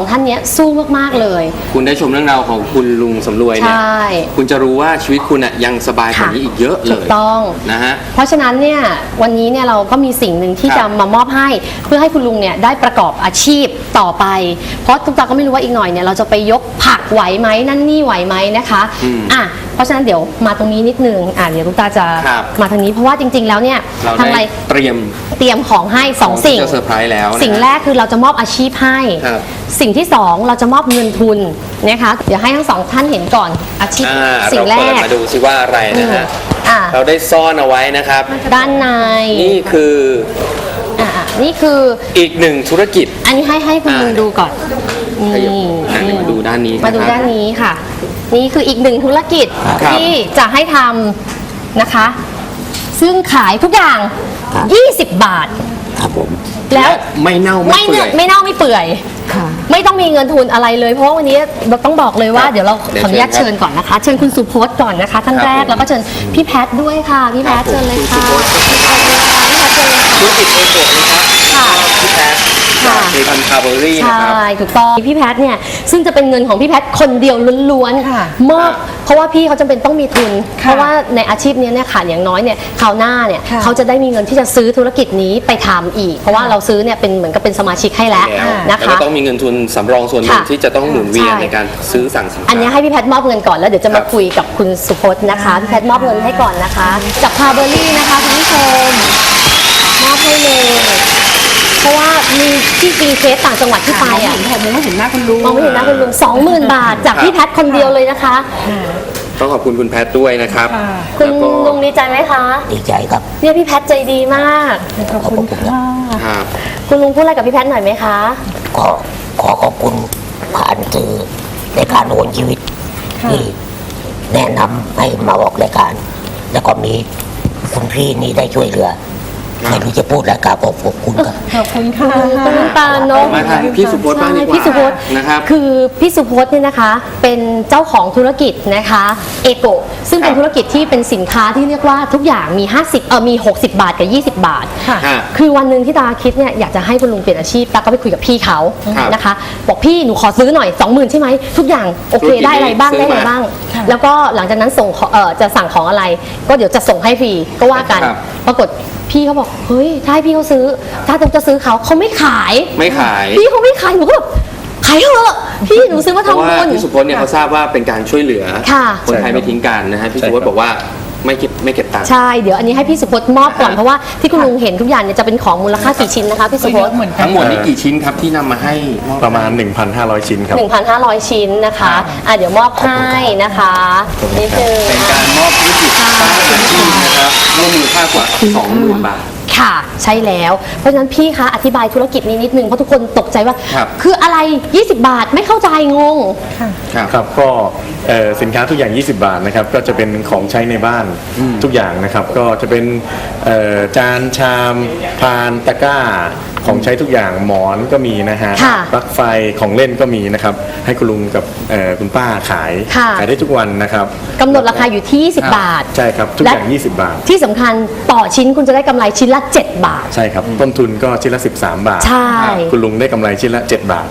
ของท่านเนี้ยสู้มากๆเลย คุณได้ชมเรื่องราวของคุณลุงสำรวยใชเนี่ย่คุณจะรู้ว่าชีวิตคุณอะยังสบายกว่านี้อีกเยอะเลถูกยต้อง นะฮะ เพราะฉะนั้นเนี่ยวันนี้เนี่ยเราก็มีสิ่งหนึ่งที่ครัจะบมามอบให้ เพื่อให้คุณลุงเนี่ยได้ประกอบอาชีพต่อไป เพราะตุ๊กตาก็ไม่รู้ว่าอีกหน่อยเนี่ยเราจะไปยกผักไหวไหมนั่นนี่ไหวไหมนะคะอืม อะ เพราะฉะนั้นเดี๋ยวมาตรงนี้นิดนึงอะเดี๋ยวตุ๊กตาจะครับ มาทางนี้เพราะว่าจริง ๆ แล้วเนี่ยเราทางได้ไรเตรียมเตรียมของให้สองขที่สิ่งจะเซอร์ไพรส์แล้วนะ สิ่งแรกคือเราจะมอบอาชีพให้ ครับสิ่งที่สองเราจะมอบเงินทุนนะคะ เดี๋ยวให้ทั้งสองท่านเห็นก่อนอาชีพอ่าสิ่เรางแรเปิดกมาดูซิว่าอะไรนะฮะ อ่าเราได้ซ่อนเอาไว้นะครับ ด้านในนี่คืออ่านี่คืออีกหนึ่งธุรกิจ อันนี้ให้ให้คุณอ่าลุงดูก่อนขยับนี่อะเดี๋ยวมาดูด้านนี้มาดูนะครับด้านนี้ค่ะ นี่คืออีกหนึ่งธุรกิจครับที่จะให้ทำนะคะ ซึ่งขายทุกอย่าง20 บาท ครับผม แล้วไม่เน่าไม่ไม่เปื่เนื้ออย ไม่เน่าไม่เปื่อยไม่ต้องมีเงินทุนอะไรเลย เพราะว่าวันนี้เราต้องบอกเลยว่าครับเดี๋ยวเราเดี๋ยวขออนุญาตเชิเชิญญครับก่อนนะคะ เชิญคุณสุพจน์ก่อนนะคะท่านครับแรกผม แล้วก็เชิญพี่แพทย์ด้วยค่ะพี่แพทย์ครับเชิญเลยผมค่ะคุณสุพจน์พี่แพทย์เชิญเลยค่ะพี่แพทย์เชิญเลยค่ะธุรกิจเอโกะนะครับค่ะ พี่แพท ค่ะเคพันคาร์เบอรี่ใชนะครับ่ถูกต้องพี่แพทย์เนี่ยซึ่งจะเป็นเงินของพี่แพทย์คนเดียวล้วนค่ะๆมอบค่ะเพราะว่าพี่เขาจำเป็นต้องมีทุนค่ะเพราะว่าในอาชีพเนี้ยเนี่ยค่ะอย่างน้อยเนี่ยคราวหน้าเนี่ยค่ะเขาจะได้มีเงินที่จะซื้อธุรกิจนี้ไปทำอีก เพราะว่าเราซื้อเนี่ยเป็นเหมือนกับเป็นสมาชิกให้แล้วแล้วนะแล้วคะ ก็ต้องมีเงินทุนสำรองส่วนหนึ่งค่ะที่จะต้องหมุนเวียนใช่ ในการซื้อสั่งสินค้า อันนี้ให้พี่แพทย์มอบเงินก่อนแล้วเดี๋ยวจะครัมาบคุยกับคุณสุพจน์นะคะพี่แพทย์มอบเงินให้ก่อนนะคะ จากคาร์เบอรี่นะคะคุณผู้ชมมอบให้เลย เพราะว่ามีที่จริงเคสต่างจังหวัดที่ไปอะเห็นไม่เห็นหน้าคุณลุงมองไม่เห็นนะคุณลุงสองหมื่นบาท จากพี่แพทย์คนเดียวเลยนะคะ ต้องขอบคุณคุณแพทด้วยนะครับค่ะคุณแล้วก็ลุงดีใจไหมคะดีใจครับ เนี่ยพี่แพทย์ใจดีมาก ขอบคุณค่ะครับ คุณลุงพูดอะไรกับพี่แพทย์หน่อยไหมคะก็ขอขอบคุณผ่านสื่อในการโอนชีวิตค่ะที่แนะนำให้มาออกรายการ แล้วก็มีคุณพี่นี่ได้ช่วยเหลือ ไม่รู้จะพูดแล้วครับขอบคุณครับ ขอบคุณค่ะต้นตาลเนาะมาทางพี่สุพจน์บ้างดีกว่าพี่สุพจน์นะครับคือพี่สุพจน์เนี่ยนะคะ เป็นเจ้าของธุรกิจนะคะเอโกซึ่งเป็นครับธุรกิจที่เป็นสินค้าที่เรียกว่าทุกอย่างมี 50เออมี 60 บาทกับ 20 บาทค่ะฮะคือวันหนึ่งที่ตาคิดเนี่ยอยากจะให้คุณลุงเปลี่ยนอาชีพตาก็ไปคุยกับพี่เขาครับนะคะ บอกพี่หนูขอซื้อหน่อย 20,000 ใช่ไหมทุกอย่างโอเคธุรกิจได้อะไรบ้างซื้อได้อะไรมาบ้างค่ะแล้วก็หลังจากนั้นส่งของเออจะสั่งของอะไร ก็เดี๋ยวจะส่งให้ฟรีก็ว่ากันครับปรากฏพี่เขาบอกเฮ้ยถ้าให้พี่เขาซื้อ ถ้าจะซื้อเขาเขาไม่ขาย ไม่ขาย พี่เขาไม่ขายหนูก็แบบขายเถอะพี่หนูซื้อมาเพราะทำว่าบุญ พี่สุพจน์เนี่ยเขาทราบว่าเป็นการช่วยเหลือ ค่ะคนไทยไม่ทิ้งกันนะฮะพี่สุพจน์บอกว่าไม่เก็บไม่เก็บตังค์ ใช่ เดี๋ยวอันนี้ให้พี่สุพจน์มอบก่อนอ่าเพราะว่าที่คุณลุงเห็นทุกอย่างเนี่ยจะเป็นของมูลค่ากี่ชิ้นนะคะพี่สุพจน์เหมือนกันทั้งหมดนี่กี่ชิ้นครับที่นำมาให้มอบ ประมาณ 1,500 ชิ้นครับ 1,500 ชิ้นนะคะอะเดี๋ยวมอบให้นะคะนิดนึง เป็นการมอบธุรกิจสร้างอาชีพนะครับรวมมูลค่ากว่า20,000บาท ค่ะใช่แล้ว เพราะฉะนั้นพี่คะอธิบายธุรกิจนี้นิดนึงเพราะทุกคนตกใจว่าครับคืออะไร 20 บาทไม่เข้าใจงง ครับ ครับก็เอ่อสินค้าทุกอย่าง 20 บาทนะครับก็จะเป็นของใช้ในบ้านทุกอย่างนะครับ ก็จะเป็นเอ่อจานชามพานตะกร้า ของใช้ทุกอย่างหมอนก็มีนะฮะค่ะปลั๊กไฟของเล่นก็มีนะครับ ให้คุณลุงกับเอ่อคุณป้าขายค่ะ ขายได้ทุกวันนะครับกำหนดราคาอยู่ที่ 20 บาท ใช่ครับ ทุกอย่างและ20 บาท ที่สำคัญต่อชิ้นคุณจะได้กำไรชิ้นละ 7 บาท ใช่ครับ ต้นทุนก็ชิ้นละ 13 บาท ใช่ คุณลุงได้กำไรชิ้นละ 7 บาท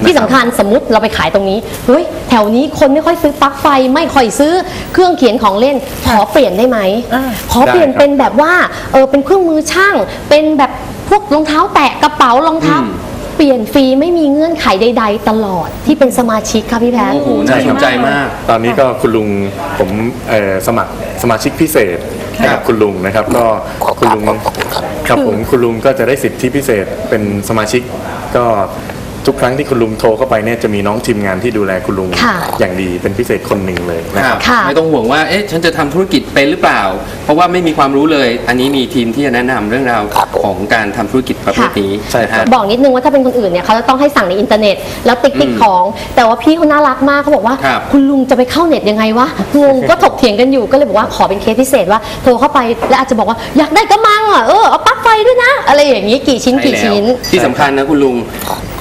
นะที่รับสำคัญสมมติเราไปขายตรงนี้เฮ้ยแถวนี้คนไม่ค่อยซื้อปลั๊กไฟไม่ค่อยซื้อเครื่องเขียนของเล่นขอเปลี่ยนได้ไหมอ่า ขอเปลี่ยนได้ครับ เป็นแบบว่าเออเป็นเครื่องมือช่าง เป็นแบบ พวกรองเท้าแตะกระเป๋ารองเท้าอืม เปลี่ยนฟรีไม่มีเงื่อนไขใด ๆ ตลอดที่เป็นสมาชิกค่ะพี่แพทย์ โอ้โหน่าสนใจมาก ตอนนี้ก็คุณลุงผมเอ่อสมัครสมาชิกพิเศษให้ครักับบคุณลุงนะครับ ก็ขอบคุณลุงขอบคุณครับครับผมคุณลุงก็จะได้สิทธิพิเศษเป็นสมาชิก ก็ ทุกครั้งที่คุณลุงโทรเข้าไปเนี่ยจะมีน้องทีมงานที่ดูแลคุณลุง ค่ะอย่างดีเป็นพิเศษคนหนึ่งเลยนะคครัรับบค่ะไม่ต้องห่วงว่า เอ๊ะ ฉันจะทำธุรกิจเป็นหรือเปล่า เพราะว่าไม่มีความรู้เลย อันนี้มีทีมที่จะแนะนำเรื่องราวครับผมของการทำธุรกิจประเภทนี้ใช่ครับ นะฮะ บอกนิดนึงว่าถ้าเป็นคนอื่นเนี่ยเขาจะต้องให้สั่งในอินเทอร์เน็ต แล้วติ๊กติ๊กอืมของ แต่ว่าพี่เขาน่ารักมากเขาบอกว่าครับคุณลุงจะไปเข้าเน็ตยังไงวะงงก็ถกเถียงกันอยู่ก็เลยบอกว่าขอเป็นเคสพิเศษว่าโทรเข้าไปแล้วอาจจะบอกว่าอยากได้กระมังอะเออเอาปลั๊ก ไฟด้วยนะ อะไรอย่างนี้กี่ชิ้นกี่ใช่แล้วชิ้น ที่สำคัญนะคุณลุง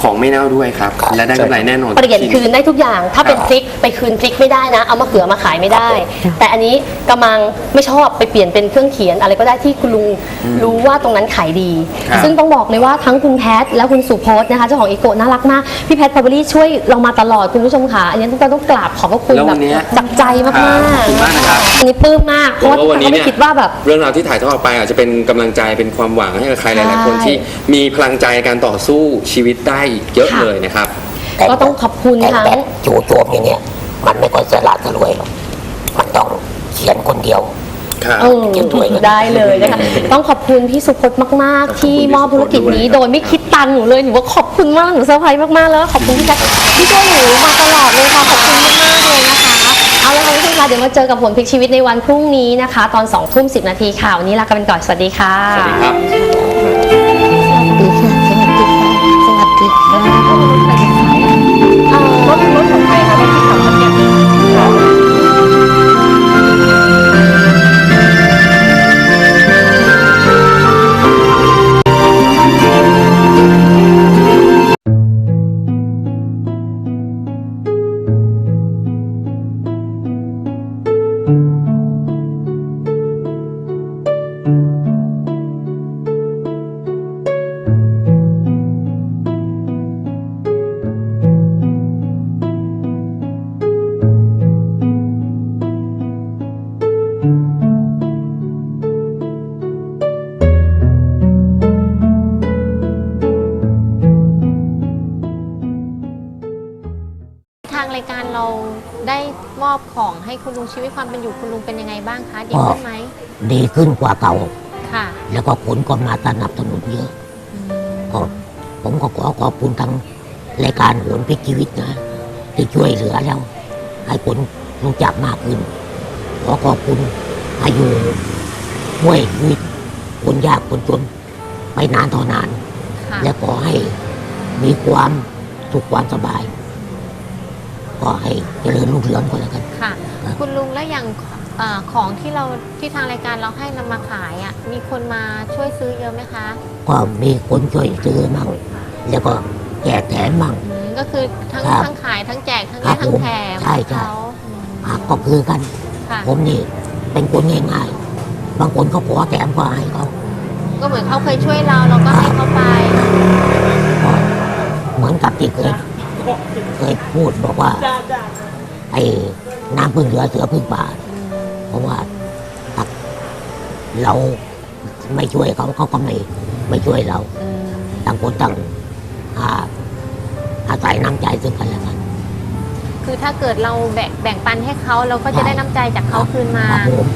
ของไม่เน่าด้วยครับ และได้กำไรแน่นอนเปลี่ยนคืนได้ทุกอย่าง ถ้าเป็นครับพริกไปคืนพริกไม่ได้นะ เอามะเขือมาขายไม่ได้ แต่อันนี้กำลังไม่ชอบไปเปลี่ยนเป็นเครื่องเขียน อะไรก็ได้ที่คุณลุงรู้ว่าตรงนั้นขายดีครับซึ่งต้องบอกเลยว่าทั้งคุณแพทและคุณสุพจน์นะคะเจ้าของอีโกน่ารักมากพี่แพทพาวเวอรี่ช่วยเรามาตลอดคุณผู้ชมค่ะอันนี้ทุกคนต้องกราบขอบพระคุณแล้วแบวับนเนี้ยจากใจมากครับๆขอบคุณมากนะครับอันนี้ปลื้มมากเพราะว่าผมว่าวันนี้เขาเนี่ไม่ยคิดว่าแบบเรื่องราวที่ถ่ายทอดออกไปอาจจะเป็นกำลังใจเป็นความหวังให้กับใครหลาย ๆ คนใช่ที่มีพลังใจในการต่อสู้ชีวิตได้อีกเยอะค่ะ เลยนะครับ ก็ต้องขอบคุณแต่ทั้ง แบบจู่โจมอย่างเงี้ยมันไม่ค่อยสละสลวยหรอกมันต้องเขียนคนเดียว ครับ เออเก็บถ้วยเลย ได้เลยนะคะต้องขอบคุณพี่สุพจน์มากๆที่มอบธุรกิจนี้โดยไม่คิดตังค์หนูเลยหนูว่าขอบคุณมากหนูเซอร์ไพรส์มากๆแล้วก็ขอบคุณพี่แจ๊คที่ช่วยหนูมาตลอดเลยค่ะขอบคุณมากๆเลยนะคะ เอาละค่ะทุกท่านคะเดี๋ยวมาเจอกับผลพลิกชีวิตในวันพรุ่งนี้นะคะ ตอน2ทุ่ม10 นาทีค่ะ วันนี้ลากันไปก่อน สวัสดีค่ะ สวัสดีครับางรายการเราได้มอบของให้คุณลุงชีวิตความเป็นอยู่คุณลุงเป็นยังไงบ้างคะดีขึ้นไหมดีขึ้นกว่าเก่า ค่ะ แล้วก็ผลก็มาสนับสนุนเยอะก็ผมก็ขอขอบคุณทางรายการโหนพลิกชีวิตนะที่ช่วยเหลือแล้ว ให้คนรู้จักมากขึ้น ขอขอบคุณอายุช่วยชีวิตคนยากคนจนไปนานต่อนานค่ะและขอให้มีความสุขความสบาย ก็ให้เจริญรุ่งเรืองก็แล้วกัน ค่ะ ครับ คุณลุงแล้วอย่างเออของที่เราที่ทางรายการเราให้นำมาขายอะมีคนมาช่วยซื้อเยอะไหมคะก็มีคนช่วยซื้อมั่งแล้วก็แจกแถมมั่ง อืมก็คือทั้งครับทั้งขายทั้งแจกทั้งครัได้บทั้งผมแถมใช่ใช่ เขาอืมอะก็คือกัน ค่ะผมนี่เป็นคนง่ายๆบางคนเขาขอแถมก็ให้เขาก็เหมือนเขาเคยช่วยเราเราก็ให้เขาไป ก็เหมือนกับที่เคย เคยพูดบอกว่า ไอ้น้ำพึ่งเรือเสือพึ่งป่า เพราะว่าถ้าเราไม่ช่วยเขาเขาก็ไม่ไม่ช่วยเราอืมต่างคนต่างหาอาศัยน้ำใจซึ่งกันและกัน คือถ้าเกิดเราแบ่งแบ่งปันให้เขาเราก็จะได้น้ำใจจากเขาคืนมา ครับผม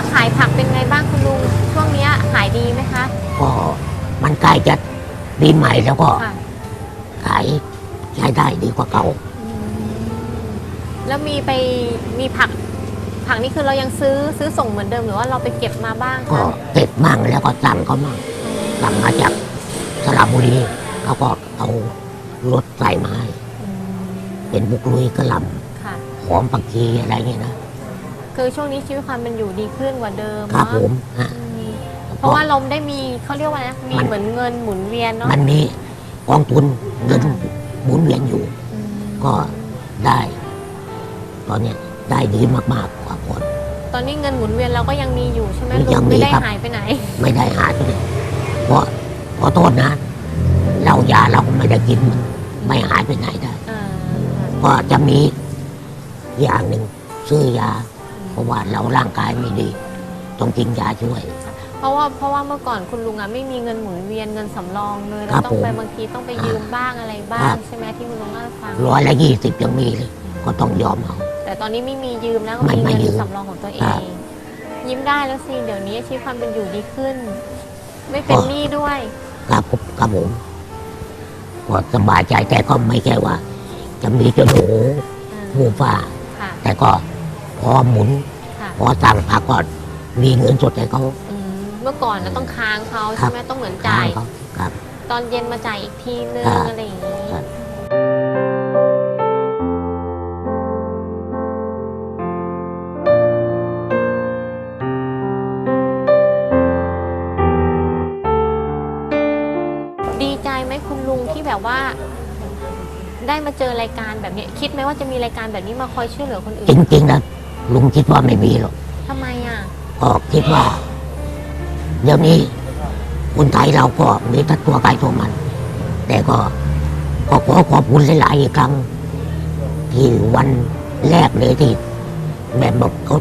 แล้วขายผักเป็นไงบ้างคุณลุงช่วงเนี้ยขายดีไหมคะก็มันใกล้จะปีใหม่แล้วก็ค่ะขายใช้ได้ดีกว่าเก่าแล้วมีไปมีผัก ผักนี่คือเรายังซื้อซื้อส่งเหมือนเดิมหรือว่าเราไปเก็บมาบ้างก็คะเก็บมั่งแล้วก็สั่งเขามั่งสั่งมาจากสระบุรีเขาก็เอารถใส่มาให้อืมเป็นบุกลุยกระหลค่ะำหอมปักชีอะไรเงี้ยนะ คือช่วงนี้ชีวิตความเป็นอยู่ดีขึ้นกว่าเดิมครับเนาะผมฮะ อืมเพราะว่าเราได้มีเขาเรียกว่าอะไรนะมีมัน เหมือนเงินหมุนเวียนเนาะมันมีกองทุนเงินหมุนเวียนอยู่ อืมก็ได้ ตอนเนี้ยได้ดีมากๆกว่าก่อน ตอนนี้เงินหมุนเวียนเราก็ยังมีอยู่ใช่ไหมลุยังงมีไม่ได้ครับ หายไปไหน ไม่ได้หายไปเลยเพราะขอโทษนะเรายาเราก็ไม่ได้กินมันไม่หายไปไหนได้ อ่าก็จะมีอย่างหนึ่งซื้อยา เพราะว่าเราร่างกายไม่ดี ต้องกินยาช่วย เพราะว่าเพราะว่าเมื่อก่อนคุณลุงอะไม่มีเงินหมุนเวียนเงินสำรองเลยเราครับต้องไปผมบางทีต้องไปยืมบ้างอะไรบ้าครังบ ใช่ไหมที่คุณลุงเล่าให้ฟังร้อยละยี่สิบยังมีเลย ก็ต้องยอมเอา แต่ตอนนี้ไม่มียืมแล้วก็ไม่มีไม่เงินยืมสำรองของตัวเอครัง บยิ้มได้แล้วสิเดี๋ยวนี้ชีวิตความเป็นอยู่ดีขึ้น ไม่เป็นอ๋อหนี้ด้วย ครับผมครับผมก็สบายใจแต่ก็ไม่ใช่ว่า จะมีจนโอ้โหอ่าหูฟ้า ค่ะ แต่ก็ พอหมุนพอสั่งพักก่อนมีเงินสดให้เขาเมื่อก่อนเราต้องค้างเขาใช่ไหมต้องเหมือนจ่าย ให้ครับ ตอนเย็นมาจ่ายอีกทีนึงครับอะไรอย่างนี้ดีใจไหมคุณลุงที่แบบว่า ได้มาเจอรายการแบบนี้คิดไหมว่าจะมีรายการแบบนี้มาคอยช่วยเหลือคนอื่นจน ริงๆแล้ ลุงคิดว่าไม่มีหรอกทำไมอะก็คิดว่า เดี๋ยวนี้คนไทยเราก็มีทั้งตัวใครตัวมัน แต่ก็ก็ขอขอบคุณหลายๆอีกครั้ง ที่วันแรกเลยที่แม่บอกเขา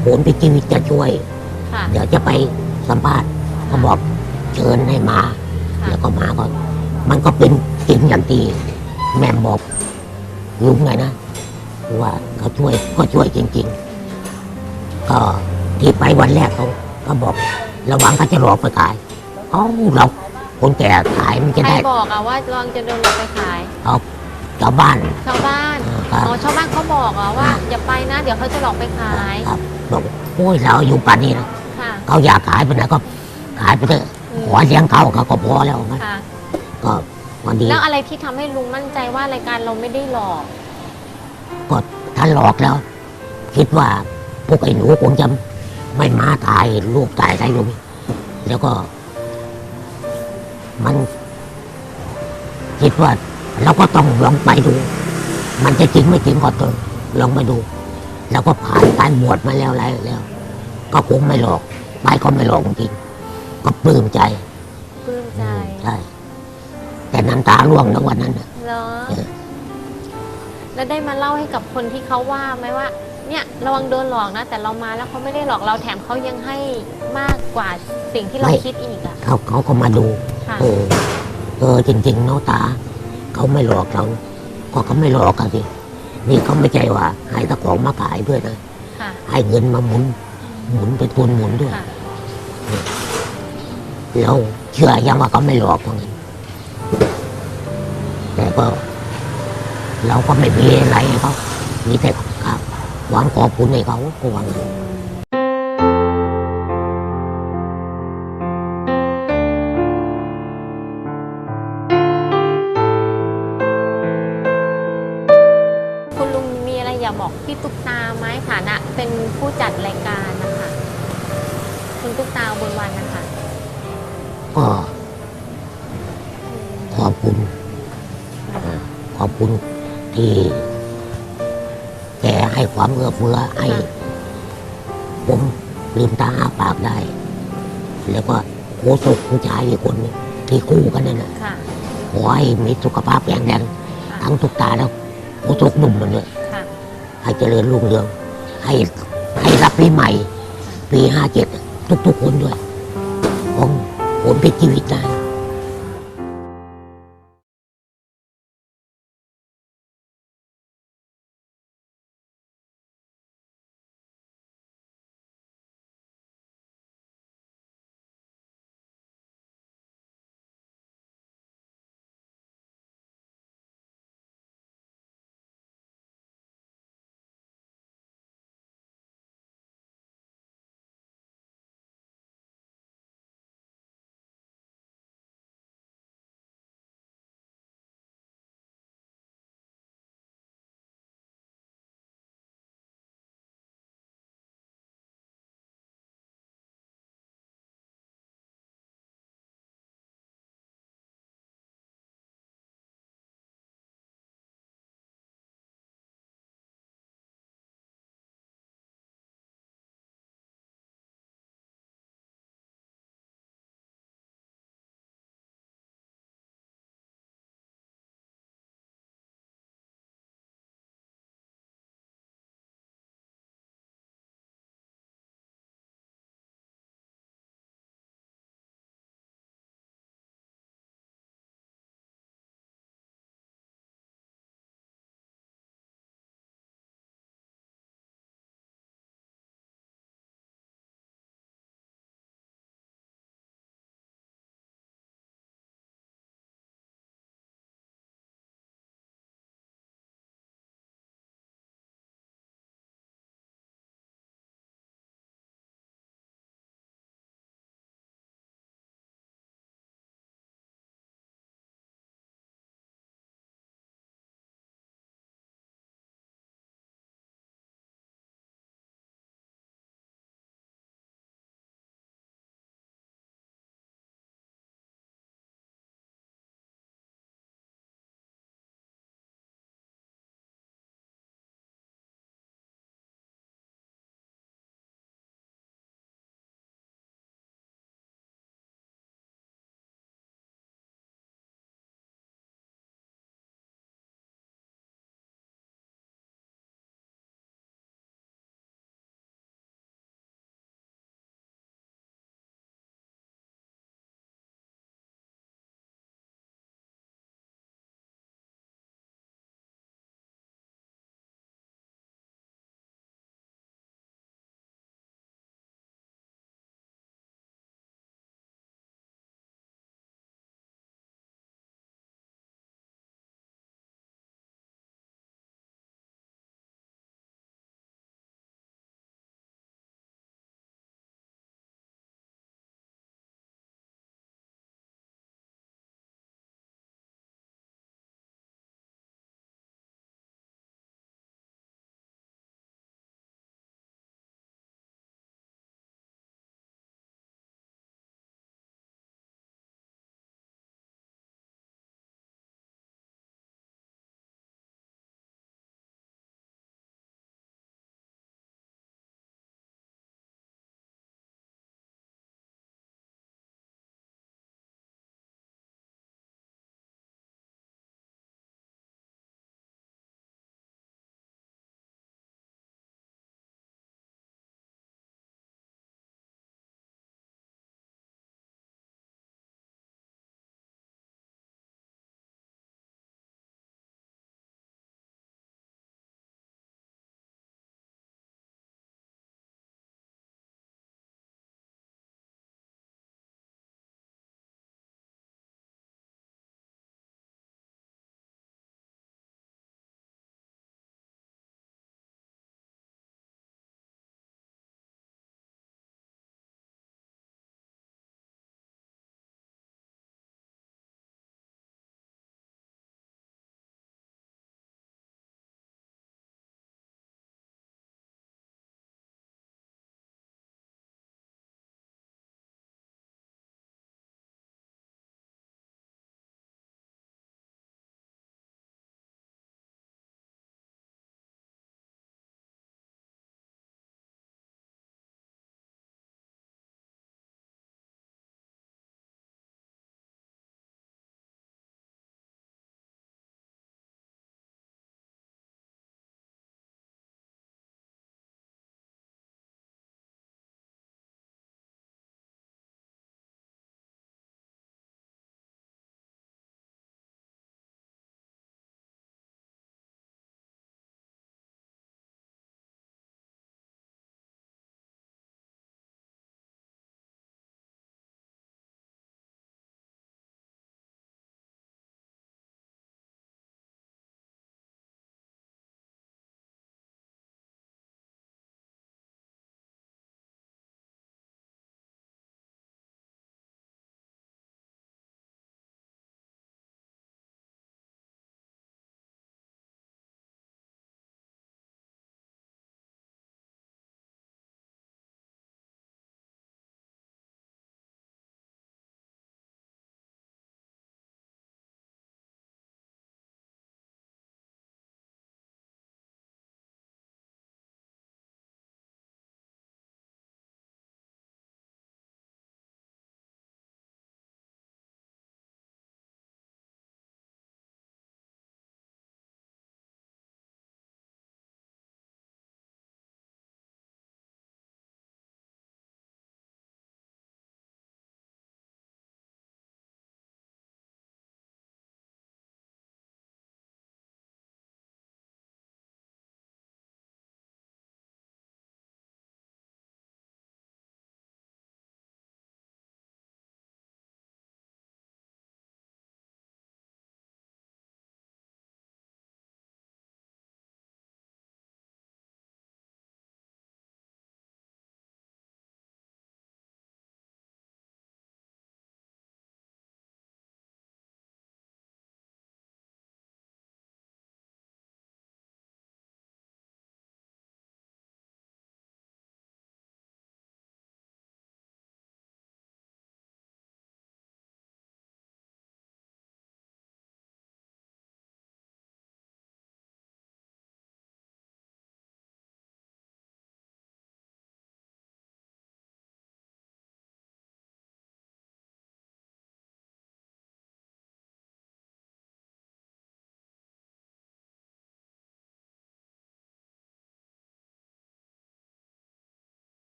โหนไปชีวิตจะช่วย ค่ะ เดี๋ยวจะไปสัมภาษณ์เขาบอกเชิญให้มา ค่ะ แล้วก็มาก็ มันก็เป็นจริงอย่างที่แม่บอกลุงไงนะ ว่าเขาช่วยก็ช่วยจริง ๆ ก็ที่ไปวันแรกเขาเขาบอก ระวังเขาจะหลอกไปขายเอ้าเราคนแก่ขายมันจะใครได้บอกอะว่าลองจะโดนหลอกไปขาย เอาชาวบ้านชาวบ้านครับ อ๋อชาวบ้านเขาบอกอะว่า อย่าไปนะ เดี๋ยวเขาจะหลอกไปขายครับบอกโอ้ยเราอยู่ป่านนี้นะค่ะ เขาอยากขายไปไหนก็ขายไปเถอะอืม ขอเลี้ยงเขาเขาก็พอแล้วนะค่ะ ก็วันดีแล้วอะไรที่ทำให้ลุงมั่นใจว่ารายการเราไม่ได้หลอก ก็ถ้าหลอกแล้ว คิดว่าพวกไอ้หนูคงจะไม่มาถ่ายรูปถ่ายอะไรลงแล้วก็ มัน คิดว่าเราก็ต้องลองไปดู มันจะจริงไม่จริงก็เถอะลองไปดู แล้วก็ผ่านการบวชมาแล้วอะไรแล้ว ก็คงไม่หลอกไปก็ไม่หลอกจริงก็ปลื้มใจปลื้มใจใช่แต่น้ำตาร่วงในวันนั้นน่ะเหรอเออ แล้วได้มาเล่าให้กับคนที่เขาว่าไหมว่า เนี่ยระวังโดนหลอกนะ แต่เรามาแล้วเขาไม่ได้หลอกเราแถมเขายังให้มากกว่าสิ่งที่เราคิดอีกอะเขาเขาก็มาดู ค่ะ เออ เออจริงๆเนาะตา เขาไม่หลอกเราก็เขาไม่หลอกกันสินี่เขาไม่ใจว่าให้ตะของมาขายด้วยนะค่ะ ให้เงินมาหมุน หมุนเป็นทุนหมุนด้วยค่ะ เราเชื่อยังว่าเขาไม่หลอกตรงนั้นแต่ก็ เราก็ไม่มีอะไรให้เขามีแต่ครับหวังขอบคุณให้เขาก็หวังนคุณลุงมีอะไรอยากบอกพี่ตุ๊กตาไหมฐานะ เป็นผู้จัดรายการนะคะคุณตุ๊กตาบนวันนะคะก็ขอบคุณขอบคุณ ที่แกให้ความเอื้อเฟื้อให้ ผมลืมตาอ้าปากได้ แล้วก็โคศกผู้ชายอีกคนหนึ่งที่คู่กันนั่นนะค่ะ ขอให้มีสุขภาพแข็งแรงทั้งทุกตาแล้วโคศกหนุ่มมันเลยค่ะ ให้เจริญรุ่งเรือง ให้ให้รับปีใหม่ ปีห้าเจ็ดทุกๆคนด้วย ของผลพิชีวิตนะ